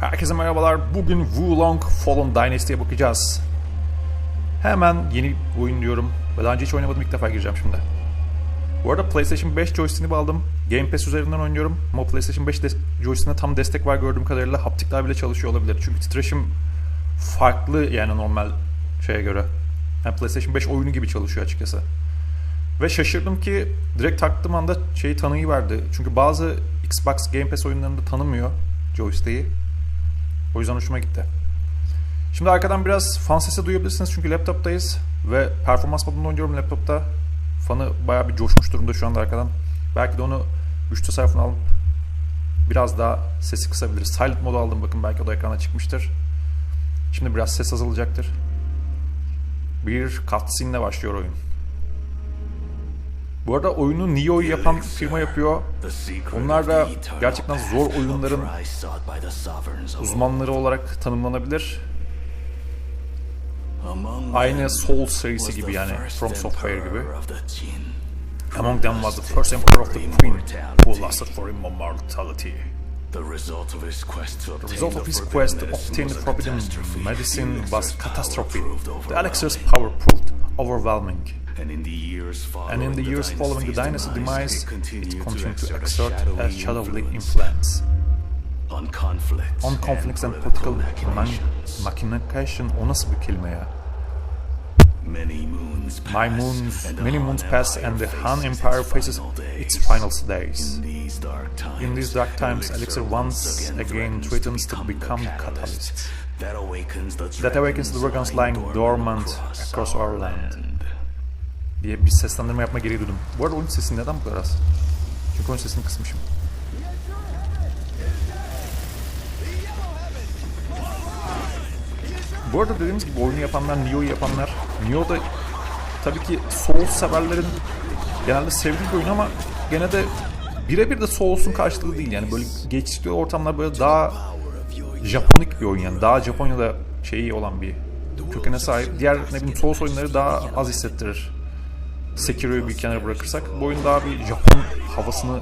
Herkese merhabalar. Bugün Wulong Fallen Dynasty'ye bakacağız. Hemen yeni oyun diyorum. Ve daha önce hiç oynamadım ilk defa gireceğim şimdi. Bu arada PlayStation 5 joystick'ini aldım. Game Pass üzerinden oynuyorum. Ama PlayStation 5 des- joystick'ine tam destek var gördüğüm kadarıyla. Haptikler bile çalışıyor olabilir. Çünkü titreşim farklı yani normal şeye göre. Yani PlayStation 5 oyunu gibi çalışıyor açıkçası. Ve şaşırdım ki direkt taktığım anda şeyi tanıyı verdi. Çünkü bazı Xbox Game Pass oyunlarında tanımıyor joystick'i. O yüzden hoşuma gitti. Şimdi arkadan biraz fan sesi duyabilirsiniz çünkü laptoptayız ve performans modunda oynuyorum laptopta. Fanı bayağı bir coşmuş durumda şu anda arkadan. Belki de onu güç tasarrufunu alıp biraz daha sesi kısabiliriz. Silent modu aldım bakın belki o da ekrana çıkmıştır. Şimdi biraz ses azalacaktır. Bir cutscene başlıyor oyun. Bu arada oyunu Nio'yu yapan firma yapıyor. Onlar da gerçekten zor oyunların uzmanları olarak tanımlanabilir. Aynı Soul serisi gibi yani From Software gibi. Among them was the first emperor of the Queen, who lasted for immortality. The result of his quest to The obtain result of the his forbidden medicine was catastrophe. The elixir's power proved overwhelming. Elixir's power proved overwhelming. And in the years following, And in the years following the dynasty demise, it continued, it continued to exert a shadowy influence on conflicts, on conflicts and political man- machinations. machination. O nasıl bir kelime ya? Many moons My pass, moons, and the many Han moons pass, Empire and the faces Han its Empire faces final days. its final days. In these dark times, In these dark times, Elixir once again threatens to become the catalyst that awakens the that awakens the dragons lying dormant across our land. Diye bir seslendirme yapma gereği duydum. Bu arada oyun sesi neden bu kadar az? Çünkü oyun sesini kısmışım. Bu arada dediğimiz gibi oyunu yapanlar, Nio'yu yapanlar, Nio da tabii ki Souls severlerin genelde sevdiği bir oyun ama gene de birebir de Souls'un karşılığı değil yani böyle geçtiği ortamlar böyle daha Japonik bir oyun yani daha Japonya'da şeyi olan bir kökene sahip. Diğer ne bileyim Souls oyunları daha az hissettirir. Sekiro'yu bir kenara bırakırsak bu oyun daha bir Japon havasını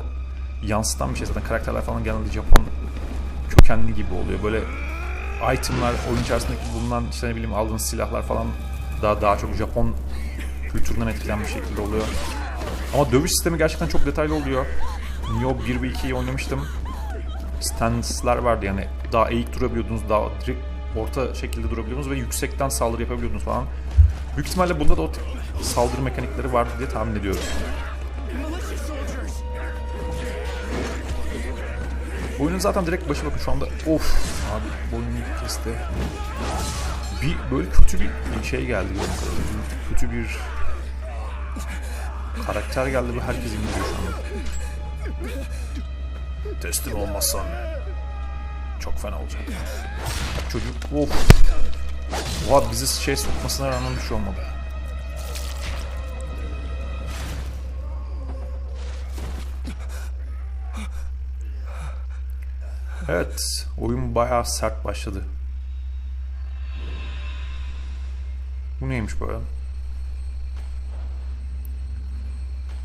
yansıtan bir şey zaten karakterler falan genelde Japon kökenli gibi oluyor. Böyle itemlar oyun içerisindeki bulunan işte ne bileyim aldığınız silahlar falan daha daha çok Japon kültüründen etkilenmiş şekilde oluyor. Ama dövüş sistemi gerçekten çok detaylı oluyor. Nioh 1 ve 2'yi oynamıştım. Stance'lar vardı yani daha eğik durabiliyordunuz, daha direkt orta şekilde durabiliyordunuz ve yüksekten saldırı yapabiliyordunuz falan. Büyük ihtimalle bunda da o saldırı mekanikleri vardı diye tahmin ediyorum. Oyunun zaten direkt başı bakın şu anda of abi boynunu kesti. Bir böyle kötü bir şey geldi kadarıyla. Kötü bir karakter geldi ve herkes indiriyor şu anda. Teslim olmazsan çok fena olacak. Çocuk of. Oha bizi şey sokmasına rağmen bir şey olmadı. Evet, oyun bayağı sert başladı. Bu neymiş böyle?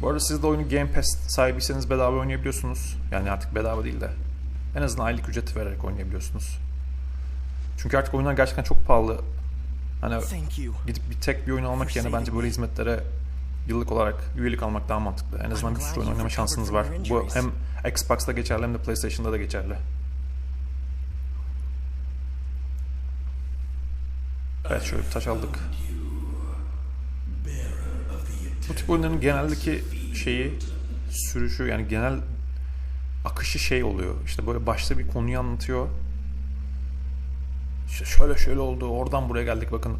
Bu arada siz de oyunu Game Pass sahibiyseniz bedava oynayabiliyorsunuz. Yani artık bedava değil de. En azından aylık ücreti vererek oynayabiliyorsunuz. Çünkü artık oyunlar gerçekten çok pahalı. Hani gidip bir tek bir oyun almak yerine bence böyle hizmetlere yıllık olarak üyelik almak daha mantıklı. En azından bir sürü oyun oynama şansınız var. Bu hem Xbox'ta geçerli hem de PlayStation'da da geçerli. Evet şöyle bir taş aldık. Bu tip oyunların geneldeki şeyi sürüşü yani genel akışı şey oluyor. İşte böyle başta bir konuyu anlatıyor. İşte şöyle şöyle oldu. Oradan buraya geldik bakın.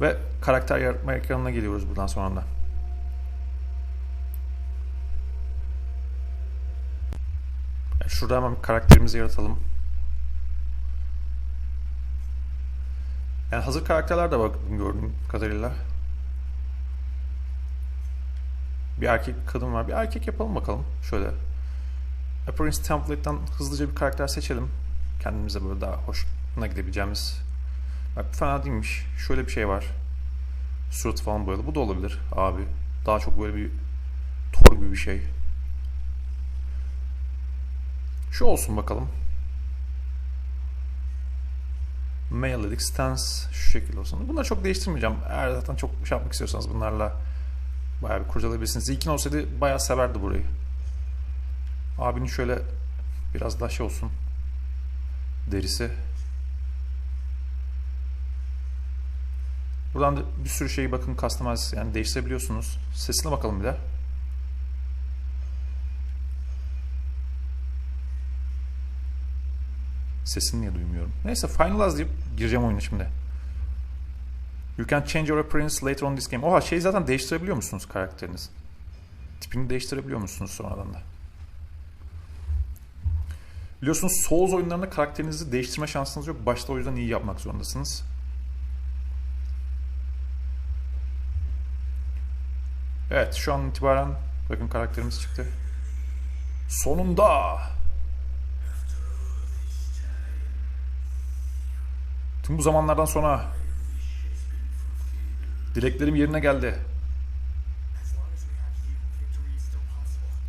Ve karakter yaratma ekranına geliyoruz buradan sonra da. Şurada hemen karakterimizi yaratalım. Yani hazır karakterler de bakın gördüğüm kadarıyla. Bir erkek kadın var. Bir erkek yapalım bakalım. Şöyle. Appearance Template'den hızlıca bir karakter seçelim. Kendimize böyle daha hoşuna gidebileceğimiz. Bak bu fena değilmiş. Şöyle bir şey var. Surat falan boyalı. Bu da olabilir abi. Daha çok böyle bir Thor gibi bir şey. Şu olsun bakalım. Mail. Stance şu şekilde olsun. Bunları çok değiştirmeyeceğim. Eğer zaten çok şey yapmak istiyorsanız bunlarla bayağı bir kurcalayabilirsiniz. Zilkin olsaydı bayağı severdi burayı. Abinin şöyle biraz daha şey olsun. Derisi. Buradan da bir sürü şeyi bakın customize yani değiştirebiliyorsunuz. Sesine bakalım bir de. Sesini niye duymuyorum? Neyse finalize deyip gireceğim oyuna şimdi. You can change your appearance later on this game. Oha şey zaten değiştirebiliyor musunuz karakteriniz? Tipini değiştirebiliyor musunuz sonradan da? Biliyorsunuz Souls oyunlarında karakterinizi değiştirme şansınız yok. Başta o yüzden iyi yapmak zorundasınız. Evet şu an itibaren bakın karakterimiz çıktı. Sonunda! Tüm bu zamanlardan sonra dileklerim yerine geldi.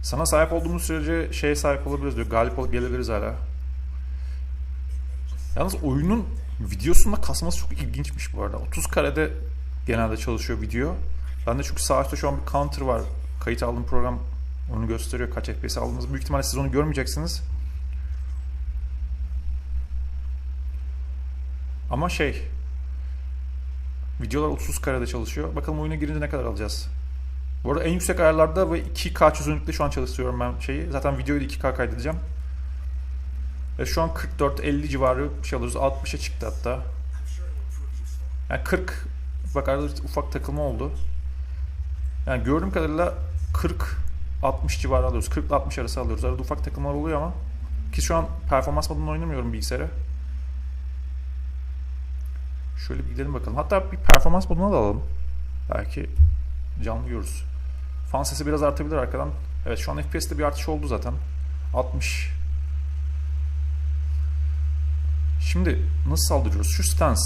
Sana sahip olduğumuz sürece şeye sahip olabiliriz diyor. Galip olup gelebiliriz hala. Yalnız oyunun videosunda kasması çok ilginçmiş bu arada. 30 karede genelde çalışıyor video. Ben de çünkü sağ şu an bir counter var. Kayıt aldığım program onu gösteriyor kaç FPS aldığımızı. Büyük ihtimalle siz onu görmeyeceksiniz. Ama şey videolar 30 karede çalışıyor. Bakalım oyuna girince ne kadar alacağız. Bu arada en yüksek ayarlarda ve 2K çözünürlükte şu an çalıştırıyorum ben şeyi. Zaten videoyu da 2K kaydedeceğim. Ve şu an 44-50 civarı şey alıyoruz. 60'a çıktı hatta. Yani 40 bak arada ufak takılma oldu. Yani gördüğüm kadarıyla 40 60 civarı alıyoruz. 40 ile 60 arası alıyoruz. Arada ufak takılmalar oluyor ama ki şu an performans modunda oynamıyorum bilgisayara. Şöyle bir gidelim bakalım. Hatta bir performans moduna da alalım. Belki canlı görürüz. Fan sesi biraz artabilir arkadan. Evet şu an FPS'te bir artış oldu zaten. 60. Şimdi nasıl saldırıyoruz? Şu stance.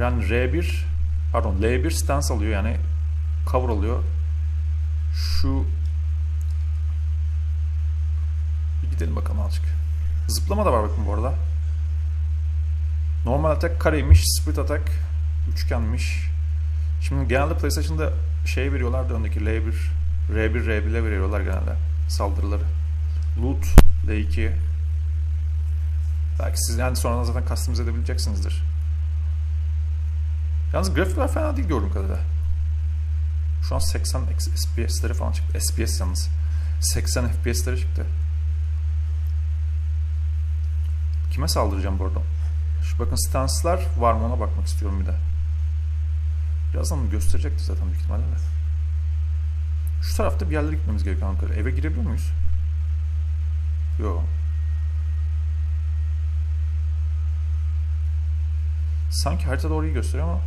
Yani R1 pardon L1 stance alıyor yani cover alıyor. Şu bir gidelim bakalım azıcık. Zıplama da var bakın bu arada. Normal atak kareymiş, split atak üçgenmiş. Şimdi genelde PlayStation'da şey veriyorlar da öndeki L1, R1, R1'e veriyorlar genelde saldırıları. Loot, L2. Belki siz yani sonradan zaten customize edebileceksinizdir. Yalnız grafikler fena değil gördüğüm kadarıyla. Şu an 80 FPS'leri falan çıktı. SPS yalnız. 80 FPS'leri çıktı. Kime saldıracağım bu arada? Şu bakın stanslar var mı ona bakmak istiyorum bir de. Birazdan gösterecektir zaten büyük ihtimalle de. Şu tarafta bir yerlere gitmemiz gerekiyor Ankara. Eve girebiliyor muyuz? Yok. Sanki haritada orayı gösteriyor ama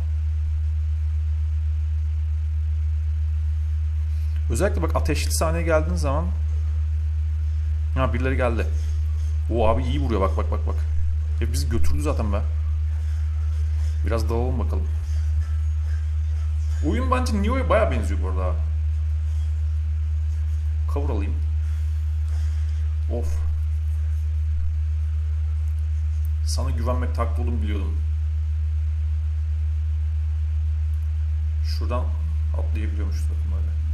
Özellikle bak ateşli sahneye geldiğin zaman Ha birileri geldi. O abi iyi vuruyor bak bak bak bak. Hep bizi götürdü zaten be. Biraz dalalım bakalım. Oyun bence Neo'ya baya benziyor bu arada. Cover alayım. Of. Sana güvenmek haklı olduğumu biliyordum. Şuradan atlayabiliyormuşuz bakın böyle.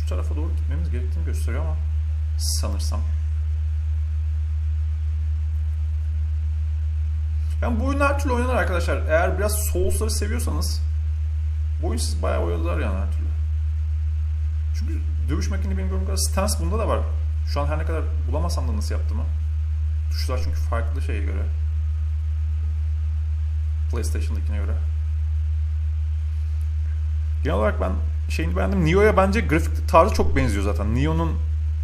Şu tarafa doğru gitmemiz gerektiğini gösteriyor ama sanırsam. Yani bu oyun her türlü oynanır arkadaşlar. Eğer biraz Souls'ları seviyorsanız bu oyun siz bayağı oynadılar yani her türlü. Çünkü dövüş makini benim gördüğüm kadar stance bunda da var. Şu an her ne kadar bulamasam da nasıl yaptığımı. Tuşlar çünkü farklı şeye göre. PlayStation'dakine göre. Genel olarak ben şeyini beğendim. Neo'ya bence grafik tarzı çok benziyor zaten. Neo'nun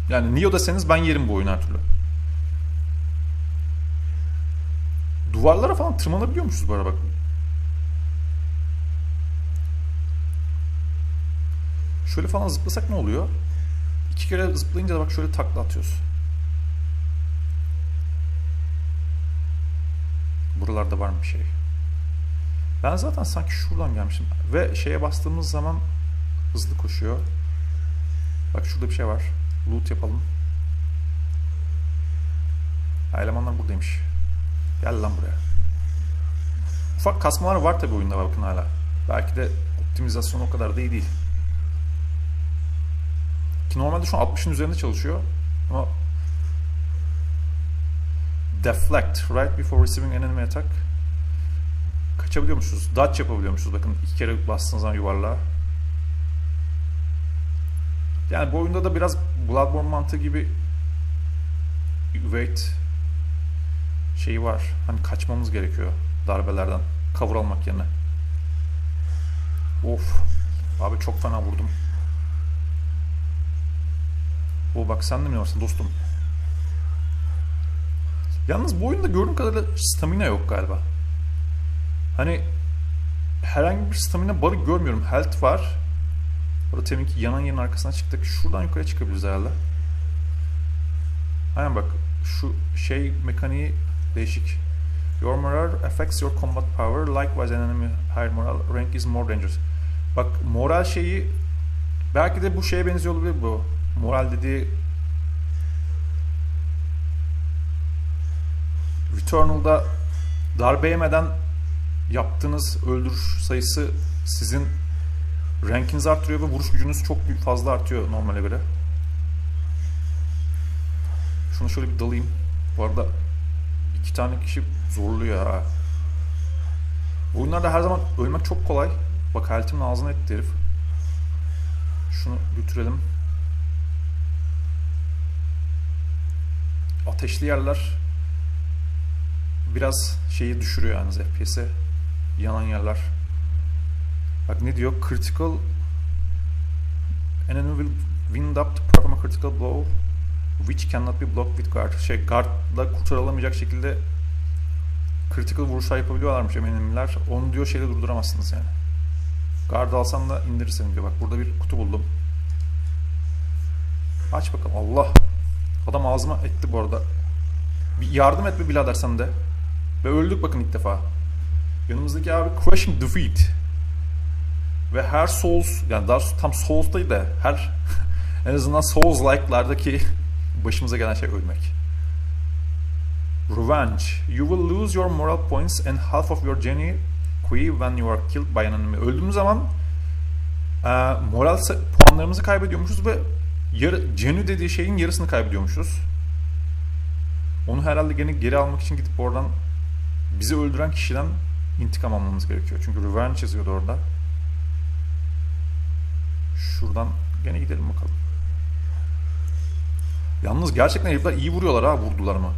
yani Neo deseniz ben yerim bu oyunu her türlü. Duvarlara falan tırmanabiliyormuşuz bu arada bak. Şöyle falan zıplasak ne oluyor? İki kere zıplayınca da bak şöyle takla atıyoruz. Buralarda var mı bir şey? Ben zaten sanki şuradan gelmişim. Ve şeye bastığımız zaman hızlı koşuyor. Bak şurada bir şey var. Loot yapalım. Ha, elemanlar buradaymış. Gel lan buraya. Ufak kasmalar var tabi oyunda bakın hala. Belki de optimizasyon o kadar da iyi değil. Ki normalde şu an 60'ın üzerinde çalışıyor. Ama deflect right before receiving an enemy attack kaçabiliyormuşuz. Dodge yapabiliyormuşuz. Bakın iki kere bastığınız zaman yuvarlağa. Yani bu oyunda da biraz Bloodborne mantığı gibi wait şeyi var. Hani kaçmamız gerekiyor darbelerden. Cover almak yerine. Of. Abi çok fena vurdum. O bak sen de mi varsın dostum? Yalnız bu oyunda gördüğüm kadarıyla stamina yok galiba. Hani herhangi bir stamina barı görmüyorum. Health var. Burada temin ki yanan yerin arkasına çıktık. Şuradan yukarı çıkabiliriz herhalde. Aynen bak şu şey mekaniği değişik. Your moral affects your combat power. Likewise an enemy higher moral rank is more dangerous. Bak moral şeyi belki de bu şeye benziyor olabilir bu. Moral dediği Returnal'da darbe yemeden yaptığınız öldürüş sayısı sizin rankinizi arttırıyor ve vuruş gücünüz çok fazla artıyor normale göre. Şunu şöyle bir dalayım. Bu arada iki tane kişi zorluyor ha. Bu oyunlarda her zaman ölmek çok kolay. Bak haltimin ağzına etti herif. Şunu götürelim. Ateşli yerler biraz şeyi düşürüyor yalnız FPS'e. Yanan yerler. Bak ne diyor? Critical enemy will wind up to perform a critical blow which cannot be blocked with guard. Şey guardla kurtarılamayacak şekilde critical vuruşlar yapabiliyorlarmış eminimler. Onu diyor şeyle durduramazsınız yani. Guard alsan da indirirsin diyor. Bak burada bir kutu buldum. Aç bakalım. Allah. Adam ağzıma etti bu arada. Bir yardım et bir birader sen de. Ve öldük bakın ilk defa. Yanımızdaki abi Crushing Defeat. Ve her Souls, yani daha tam Souls değil de her en azından Souls-like'lardaki başımıza gelen şey ölmek. Revenge. You will lose your moral points and half of your geni qui when you are killed by an enemy. Öldüğümüz zaman e, moral puanlarımızı kaybediyormuşuz ve yarı, geni dediği şeyin yarısını kaybediyormuşuz. Onu herhalde gene geri almak için gidip oradan bizi öldüren kişiden intikam almamız gerekiyor. Çünkü revenge yazıyordu orada. Şuradan gene gidelim bakalım. Yalnız gerçekten herifler iyi vuruyorlar ha vurdular mı?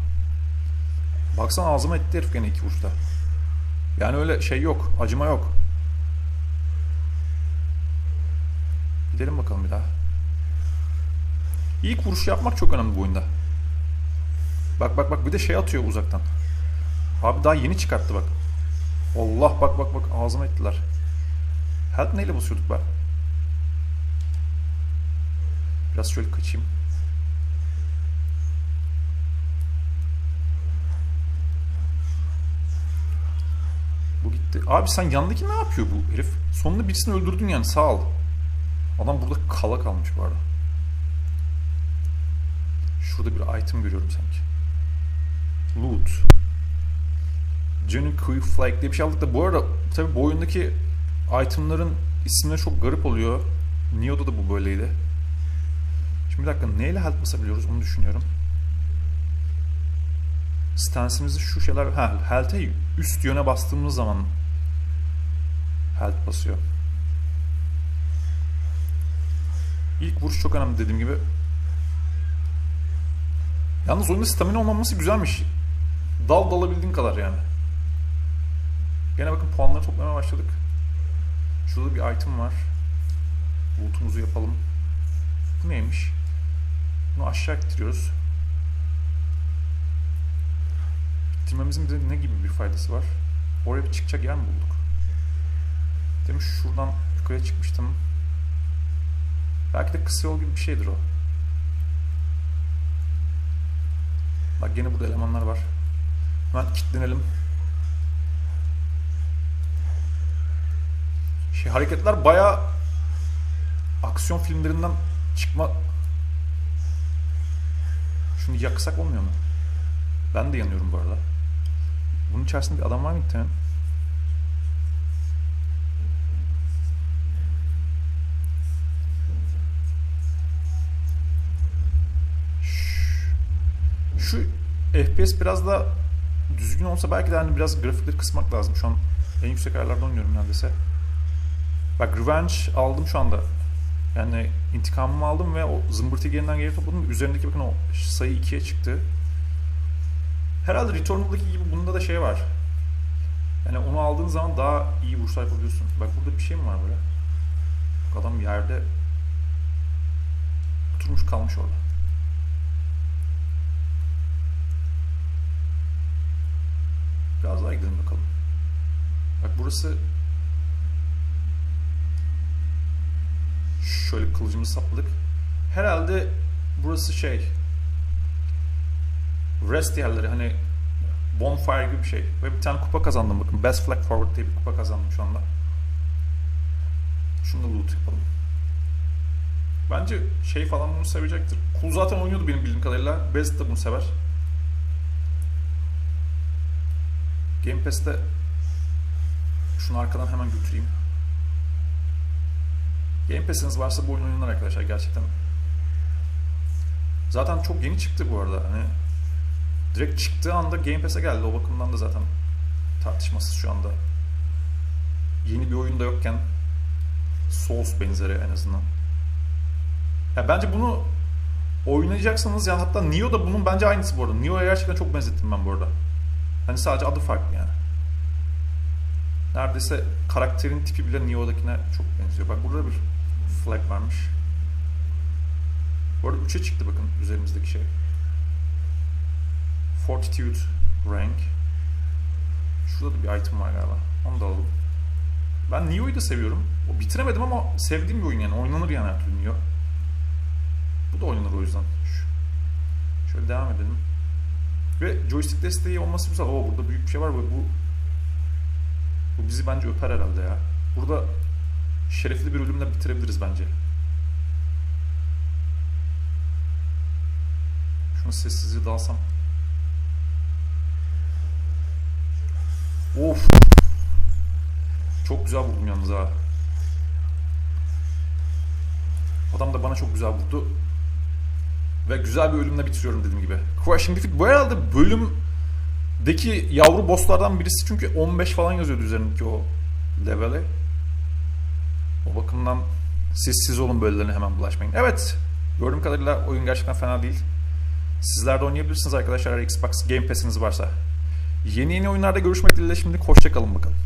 Baksana ağzıma etti herif gene iki vuruşta. Yani öyle şey yok. Acıma yok. Gidelim bakalım bir daha. İlk vuruş yapmak çok önemli bu oyunda. Bak bak bak bir de şey atıyor uzaktan. Abi daha yeni çıkarttı bak. Allah bak bak bak ağzıma ettiler. Help neyle basıyorduk ben? Biraz şöyle kaçayım. Bu gitti. Abi sen yandaki ne yapıyor bu herif? Sonunda birisini öldürdün yani sağ ol. Adam burada kala kalmış bu arada. Şurada bir item görüyorum sanki. Loot. Jenny Quick Flag diye bir şey aldık da bu arada tabi bu oyundaki itemların isimleri çok garip oluyor. Nioh'da da bu böyleydi. Şimdi bir dakika neyle health basabiliyoruz onu düşünüyorum. Stansimizi şu şeyler... Ha, health'e üst yöne bastığımız zaman health basıyor. İlk vuruş çok önemli dediğim gibi. Yalnız oyunda stamina olmaması güzelmiş. Dal dalabildiğin kadar yani. Gene bakın puanları toplamaya başladık. Şurada bir item var. Loot'umuzu yapalım. Bu neymiş? Bunu aşağı ittiriyoruz. İttirmemizin bize ne gibi bir faydası var? Oraya bir çıkacak yer mi bulduk? Demiş şuradan yukarıya çıkmıştım. Belki de kısa yol gibi bir şeydir o. Bak gene burada elemanlar var. Hemen kilitlenelim. Şey hareketler bayağı aksiyon filmlerinden çıkma Şunu yaksak olmuyor mu? Ben de yanıyorum bu arada. Bunun içerisinde bir adam var mı muhtemelen? Şu FPS biraz da düzgün olsa belki de hani biraz grafikleri kısmak lazım. Şu an en yüksek ayarlarda oynuyorum neredeyse. Bak Revenge aldım şu anda. Yani intikamımı aldım ve o zımbırtıyı yeniden geri topladım. Üzerindeki bakın o sayı 2'ye çıktı. Herhalde Returnal'daki gibi bunda da şey var. Yani onu aldığın zaman daha iyi vuruşlar yapabiliyorsun. Bak burada bir şey mi var böyle? Bak adam yerde oturmuş kalmış orada. Biraz daha gidelim bakalım. Bak burası şöyle kılıcımızı sapladık. Herhalde burası şey rest yerleri hani bonfire gibi bir şey. Ve bir tane kupa kazandım bakın. Best Flag Forward diye bir kupa kazandım şu anda. Şunu da loot yapalım. Bence şey falan bunu sevecektir. Kul zaten oynuyordu benim bildiğim kadarıyla. Best de bunu sever. Game Pass'te şunu arkadan hemen götüreyim. Game Pass'iniz varsa bu oyun oynanır arkadaşlar gerçekten. Zaten çok yeni çıktı bu arada. Hani direkt çıktığı anda Game Pass'e geldi. O bakımdan da zaten tartışmasız şu anda. Yeni bir oyunda yokken Souls benzeri en azından. Ya bence bunu oynayacaksanız ya hatta Nioh da bunun bence aynısı bu arada. Nioh'a gerçekten çok benzettim ben bu arada. Hani sadece adı farklı yani. Neredeyse karakterin tipi bile Neo'dakine çok benziyor. Bak burada bir flag varmış. Bu arada 3'e çıktı bakın üzerimizdeki şey. Fortitude rank. Şurada da bir item var galiba. Onu da alalım. Ben Neo'yu da seviyorum. O bitiremedim ama sevdiğim bir oyun yani. Oynanır yani her türlü Neo. Bu da oynanır o yüzden. Şöyle devam edelim. Ve joystick desteği olması güzel. Oo burada büyük bir şey var bu bu bizi bence öper herhalde ya. Burada şerefli bir ölümle bitirebiliriz bence. Şunu sessizce dalsam. Of. Çok güzel vurdum yalnız ha. Adam da bana çok güzel vurdu. Ve güzel bir ölümle bitiriyorum dediğim gibi. Crushing Defeat bu herhalde bölümdeki yavru bosslardan birisi çünkü 15 falan yazıyordu üzerindeki o leveli. O bakımdan siz siz olun böylelerine hemen bulaşmayın. Evet, gördüğüm kadarıyla oyun gerçekten fena değil. Sizler de oynayabilirsiniz arkadaşlar Xbox Game Pass'iniz varsa. Yeni yeni oyunlarda görüşmek dileğiyle şimdilik hoşçakalın bakalım.